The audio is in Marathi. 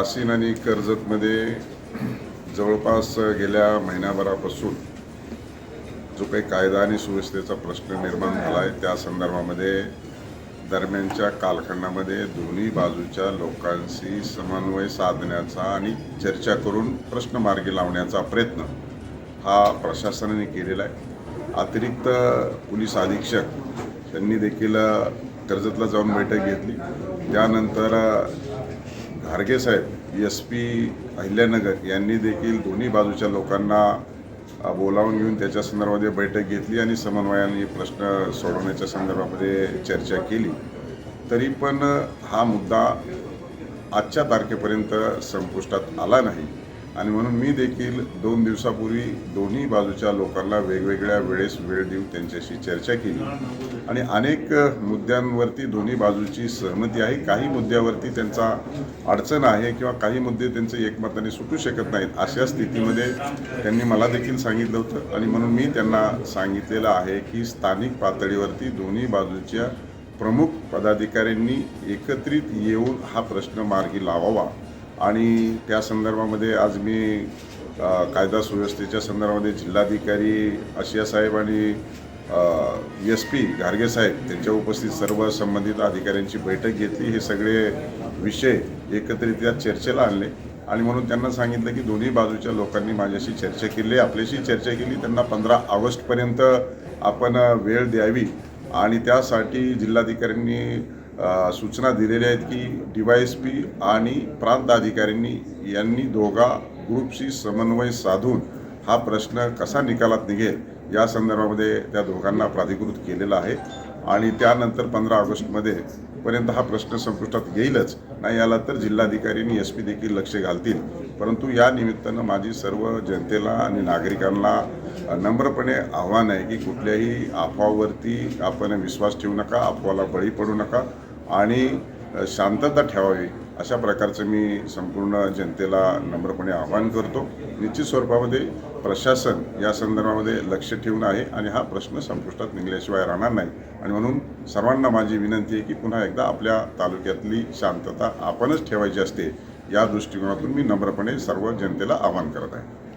राशीन आणि कर्जतमध्ये जवळपास गेल्या महिन्याभरापासून जो काही कायदा आणि सुव्यवस्थेचा प्रश्न निर्माण झाला आहे त्या संदर्भामध्ये दरम्यानच्या कालखंडामध्ये दोन्ही बाजूच्या लोकांशी समन्वय साधण्याचा आणि चर्चा करून प्रश्न मार्गी लावण्याचा प्रयत्न हा प्रशासनाने केलेला आहे. अतिरिक्त पोलीस अधीक्षक त्यांनी देखील कर्जतला जाऊन बैठक घेतली. त्यानंतर घारगे साहेब एस पी अहिल्यानगर यांनी देखील दोन्ही बाजूच्या लोकांना बोलावून घेऊन त्याच्या संदर्भामध्ये बैठक घेतली आणि समन्वयाने प्रश्न सोडवण्याच्या संदर्भामध्ये चर्चा केली. तरी पण हा मुद्दा आजच्या तारखेपर्यंत संपुष्टात आला नाही. आणि म्हणून मी देखील दोन दिवसापूर्वी दोन्ही बाजूच्या लोकांना वेगवेगळ्या वेळेस वेळ देऊन त्यांच्याशी चर्चा केली. आणि अनेक मुद्द्यांवरती दोन्ही बाजूची सहमती आहे. काही मुद्द्यावरती त्यांचा अडचण आहे किंवा काही मुद्दे त्यांचे एकमताने सुटू शकत नाहीत अशा स्थितीमध्ये त्यांनी मला देखील सांगितलं होतं. आणि म्हणून मी त्यांना सांगितलेलं आहे की स्थानिक पातळीवरती दोन्ही बाजूच्या प्रमुख पदाधिकाऱ्यांनी एकत्रित येऊन हा प्रश्न मार्गी लावावा. आणि त्या संदर्भामध्ये आज मी कायदा सुव्यवस्थेच्या संदर्भामध्ये जिल्हाधिकारी आशिया साहेब आणि एस पी घारगे साहेब त्यांच्या उपस्थित सर्व संबंधित अधिकाऱ्यांची बैठक घेतली. हे सगळे विषय एकत्रित्या चर्चेला आणले. आणि म्हणून त्यांना सांगितलं की दोन्ही बाजूच्या लोकांनी माझ्याशी चर्चा केली. आपल्याशी चर्चा केली. त्यांना पंधरा ऑगस्टपर्यंत आपण वेळ द्यावी. आणि त्यासाठी जिल्हाधिकाऱ्यांनी सूचना दिलेल्या आहेत की डी वाय एस पी आणि प्रांत अधिकाऱ्यांनी यांनी दोघा ग्रुपशी समन्वय साधून हा प्रश्न कसा निकालात निघेल या संदर्भामध्ये त्या दोघांना प्राधिकृत केलेला आहे. आणि त्यानंतर पंधरा ऑगस्टमध्ये पर्यंत हा प्रश्न संपुष्टात येईलच. नाही याला तर जिल्हाधिकारी आणि एस पी देखील लक्ष घालतील. परंतु या निमित्तानं माझी सर्व जनतेला आणि नागरिकांना नम्रपणे आव्हान आहे की कुठल्याही अफवावरती आपण विश्वास ठेवू नका अफवाला बळी पडू नका. आणि शांतता ठेवावी अशा प्रकारचं मी संपूर्ण जनतेला नम्रपणे आवाहन करतो. निश्चित स्वरूपामध्ये प्रशासन या संदर्भामध्ये लक्ष ठेवून आहे आणि हा प्रश्न संपुष्टात निघल्याशिवाय राहणार नाही. आणि म्हणून सर्वांना माझी विनंती आहे की पुन्हा एकदा आपल्या तालुक्यातली शांतता आपणच ठेवायची असते या दृष्टिकोनातून मी नम्रपणे सर्व जनतेला आवाहन करत आहे.